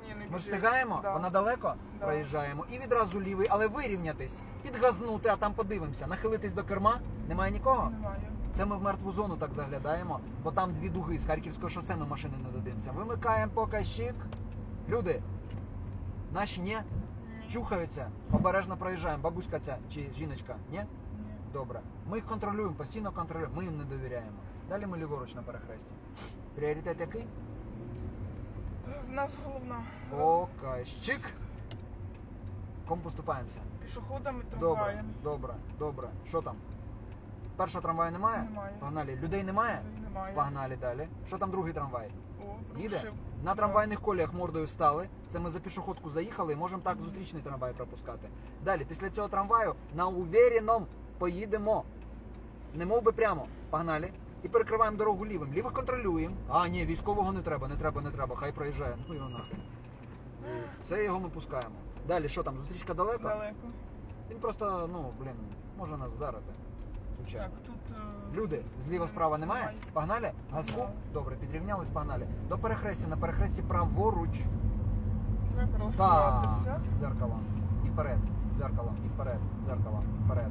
Ні, не Ми встигаємо, Да. вона далеко Да. проїжджаємо і відразу лівий, але вирівнятись, підгазнути, а там подивимося, нахилитись до керма. Немає нікого? Немає. Це ми в мертву зону так заглядаємо, бо там дві дуги з Харківського шосе ми машини не додивимося. Вимикаємо показчик. Люди, наші ні, Ні. чухаються, обережно проїжджаємо. Бабуська ця чи жіночка? Ні. Добре. Ми їх контролюємо, постійно контролюємо, ми їм не довіряємо. Далі ми ліворуч на перехресті. Пріоритет який? В нас головна. Показчик. Кому поступаємося? Пішоходами, Добре, трамваєм. добре, добре. Що там? Першого трамваю немає? Немає. Погнали. Людей немає? Немає. Погнали далі. Що там другий трамвай? О, Їде? рушив. На трамвайних коліях мордою стали. Це ми за пішоходку заїхали і можемо так зустрічний трамвай пропускати. Далі, після цього трамваю на увіреному поїдемо. Не мов би прямо. Погнали. І перекриваємо дорогу лівим. Лівих контролюємо. А, ні, військового не треба, не треба, не треба. Хай проїжджає. Ну його нахрен. Це його ми пускаємо. Далі, що там, зустрічка далеко? Далеко. Він просто, ну, блін, може нас вдарити. Звичайно. Так, тут. е, Люди, зліва справа немає? Погнали? Газку? Добре, підрівнялись, погнали. До перехрестя, на перехресті праворуч. Треба Так, прилаштуватися. дзеркало. І вперед. Дзеркало, і вперед. Дзеркало, і вперед.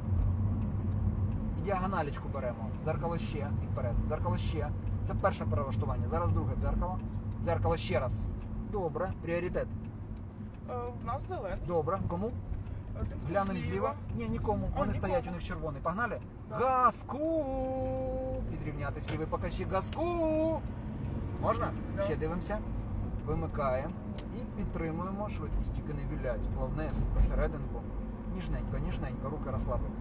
Діагоналічку беремо. Дзеркало ще, і вперед. Дзеркало ще. Це перше перелаштування. Зараз друге дзеркало. Дзеркало ще раз. Добре. Пріоритет. Е, В нас зелений. Добре. Кому? Глянемо зліва. Ні, нікому. А, Вони нікому. стоять, у них червоний. Погнали? Да. Газку! Підрівнятись лівий покажчик. Газку! Можна? Да. Ще дивимося. Вимикаємо і підтримуємо швидкість. Тільки не вілять. Плавнесенько, серединку. Ніжненько, ніжненько, руки розслабити.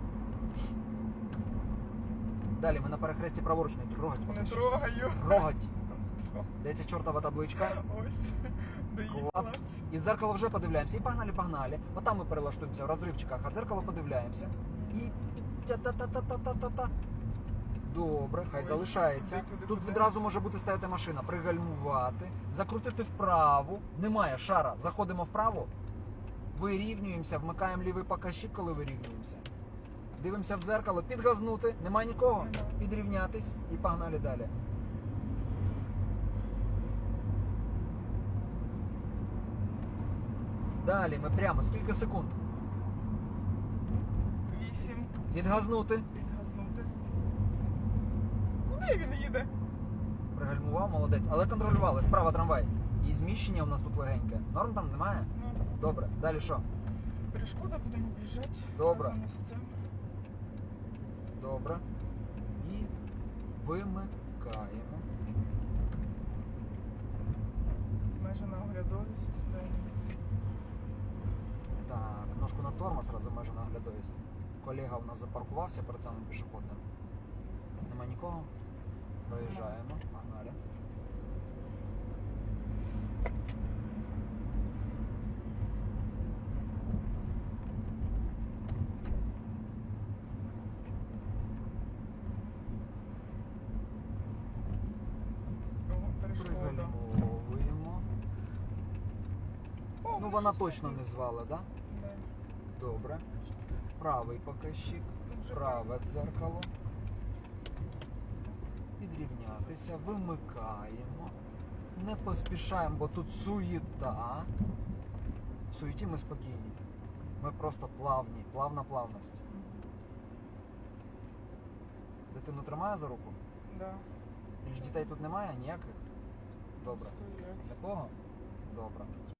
Далі ми на перехресті праворуч не трогать. Не поки трогаю. Трогать. Де ця чортова табличка? Ось. Доїхала. Клац. І в зеркало вже подивляємося. І погнали, погнали. Отам ми перелаштуємося в розривчиках, а в зеркало подивляємося. І та-та-та-та-та-та-та. Добре, хай Ой, залишається. куди, куди, Тут куди? відразу може бути стояти машина, пригальмувати, закрутити вправо. Немає шара. Заходимо вправо, вирівнюємося, вмикаємо лівий покажчик, коли вирівнюємося. Дивимося в зеркало, підгазнути, немає нікого, підрівнятись і погнали далі. Далі ми прямо скільки секунд. Вісім. Відгазнути. Підгазнути. Куди він їде? Пригальмував, молодець. Але контролювали. Справа трамвай. І зміщення у нас тут легеньке. Норм там немає? Ну, Добре. Далі що? перешкода будемо біжати. Добре. Добре. І вимикаємо. Обмежена оглядовість. Так, ножку на тормоз раз обмежена оглядовість. Колега у нас запаркувався перед самим пішоходним. Нема нікого. Проїжджаємо. Погнали. О, перешкода. Пригальмовуємо. О, Ну вона точно не звала, да? Да. Добре. Правий показчик. Праве дзеркало. Підрівнятися, вимикаємо. Не поспішаємо, бо тут суєта. В суєті ми спокійні. Ми просто плавні, плавна плавність. Дитину тримає за руку? Да. Більш дітей тут немає ніяких? Добре. Такого? Добре.